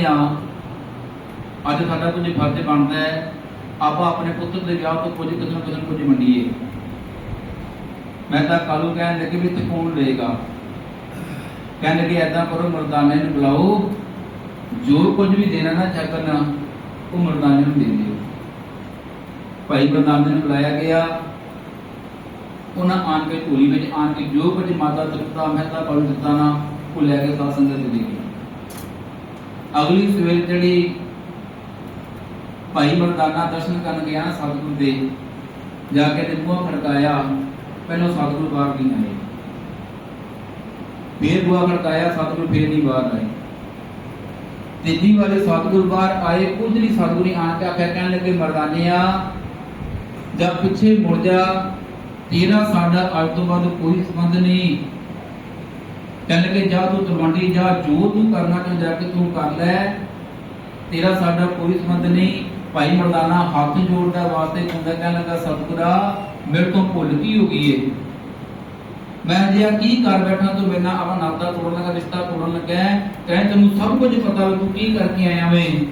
ਕਹਿੰਦੇ ਆ। ਅੱਜ ਸਾਡਾ ਕੁਝ ਫਰਜ਼ ਬਣਦਾ ਹੈ। ਆਪਾਂ ਆਪਣੇ ਪੁੱਤਰ ਦੇ ਵਿਆਹ ਤੋਂ ਕੁਝ ਕਿਸਮ ਕਿਸਮ ਕੁਝ ਮੰਡੀਏ ਮੈਂ ਤਾਂ ਕਾਲੂ ਕਹਿਣ ਲੱਗੇ ਵੀ ਤੇ ਕੌਣ ਲਏਗਾ ਕਹਿਣ ਲੱਗੇ ਐਦਾਂ ਕਰੋ, ਮਰਦਾਨੇ ਨੂੰ ਬੁਲਾਓ। ਜੋ ਕੁਝ ਵੀ ਦੇਣਾ ਨਾ ਚੱਕਣ ਉਹ ਮਰਦਾਨੇ ਨੂੰ ਦੇ ਦਿਓ। ਭਾਈ ਮਰਦਾਨੇ ਨੂੰ ਬੁਲਾਇਆ ਗਿਆ। ਉਹਨਾਂ ਆਣ ਕੇ ਢੋਲੀ ਵਿੱਚ ਆਣ ਕੇ ਜੋ ਕੁਝ ਮਾਤਾ ਤ੍ਰਿਪਤਾ ਮਹਿਤਾ ਪਲ ਦਿੱਤਾ ਨਾ, ਉਹ ਲੈ ਕੇ ਸਾਧ ਸੰਗਤ ਦੇ ਗਏ ਅਗਲੀ ਸਵੇਰ ਜਿਹੜੀ ਭਾਈ ਮਰਦਾਨਾ ਦਰਸ਼ਨ ਕਰਨ ਗਿਆ ਨਾ ਦੇ, ਜਾ ਕੇ ਤੇ ਬੂਹਾ ਖੜਕਾਇਆ, ਪਹਿਲਾਂ ਸਤਿਗੁਰੂ ਬਾਹਰ ਨਹੀਂ ਆਏ। ਫੇਰ ਬੂਹਾ ਖੜਕਾਇਆ, ਸਤਿਗੁਰੂ ਫੇਰ ਨਹੀਂ ਬਾਹਰ ਆਏ। ਤੀਜੀ ਵਾਰੀ ਸਤਿਗੁਰ ਬਾਹਰ ਆਏ, ਕੁਝ ਨਹੀਂ ਸਤਿਗੁਰੂ ਨੇ ਆਣ ਕੇ ਆਖਿਆ, ਕਹਿਣ ਲੱਗੇ ਮਰਦਾਨਿਆ ਜਦ ਪਿੱਛੇ ਮੁੜ ਜਾ, ਤੇਰਾ ਸਾਡਾ ਅੱਜ ਤੋਂ ਬਾਅਦ ਕੋਈ ਸੰਬੰਧ ਨਹੀਂ। ਕਹਿਣ ਲੱਗੇ ਜਾ ਤੂੰ ਤਲਵੰਡੀ, ਜਾ ਜੋ ਤੂੰ ਕਰਨਾ ਚਾਹੁੰਦਾ ਜਾ ਕੇ ਤੂੰ ਕਰ ਲੈ। ਤੇਰਾ ਸਾਡਾ ਕੋਈ ਸੰਬੰਧ ਨਹੀਂ। ਭਾਈ ਮਰਦਾਨਾ, ਹੱਥ ਜੋੜਦਾ ਵਾਸਤੇ ਕਹਿੰਦਾ ਕਹਿਣ ਲੱਗਾ, ਸਤਿਗੁਰਾ, ਮੇਰੇ ਤੋਂ ਭੁੱਲ ਕੀ ਹੋ ਗਈ ਏ? ਮੈਂ ਜਿਆ ਕੀ ਕਰ ਬੈਠਾ ਤੂੰ ਮੇਰੇ ਨਾਲ? ਆਪਣਾ ਨਾਤਾ ਤੋੜਨ ਲੱਗਾ, ਰਿਸ਼ਤਾ ਤੋੜਨ ਲੱਗਾ। ਹੈ। ਤੈਨੂੰ ਸਭ ਕੁਝ ਪਤਾ ਤੂੰ ਕੀ ਕਰਕੇ ਆਇਆ ਵੇਂ?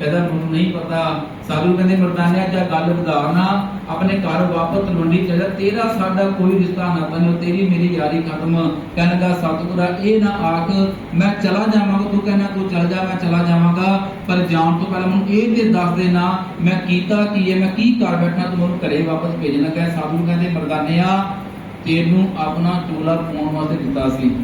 ਕਹਿੰਦਾ ਮੈਨੂੰ ਨਹੀਂ ਪਤਾ। ਸਾਧੂ ਕਹਿੰਦੇ ਮਰਦਾਨਿਆ ਜਾਂ ਗੱਲ ਵਧਾਣਾ ਆਪਣੇ ਘਰ ਵਾਪਸ ਤਲਵੰਡੀ ਚਲੇ ਤੇਰਾ ਸਾਡਾ ਕੋਈ ਰਿਸ਼ਤਾ ਨਾਤਾ ਨਹੀਂ ਤੇਰੀ ਮੇਰੀ ਯਾਰੀ ਖਤਮ। ਕਹਿਣ ਸਤਿਗੁਰਾ, ਇਹ ਨਾ ਆਖ, ਮੈਂ ਚਲਾ ਜਾਵਾਂਗਾ, ਤੂੰ ਕਹਿਣਾ, ਤੂੰ ਚੱਲ ਜਾ, ਮੈਂ ਚਲਾ ਜਾਵਾਂਗਾ। ਪਰ ਜਾਣ ਤੋਂ ਪਹਿਲਾਂ ਮੈਨੂੰ ਇਹ ਤੇ ਦੱਸ ਦੇਣਾ, ਮੈਂ ਕੀਤਾ ਕੀ ਹੈ, ਮੈਂ ਕੀ ਕਰ ਬੈਠਾ, ਤੂੰ ਮੈਨੂੰ ਘਰੇ ਵਾਪਸ ਭੇਜਣਾ ਕਹੇ ਸਾਧੂ ਕਹਿੰਦੇ ਮਰਦਾਨਿਆ ਤੈਨੂੰ ਆਪਣਾ ਚੋਲਾ ਪਾਉਣ ਵਾਸਤੇ ਦਿੱਤਾ ਸੀ।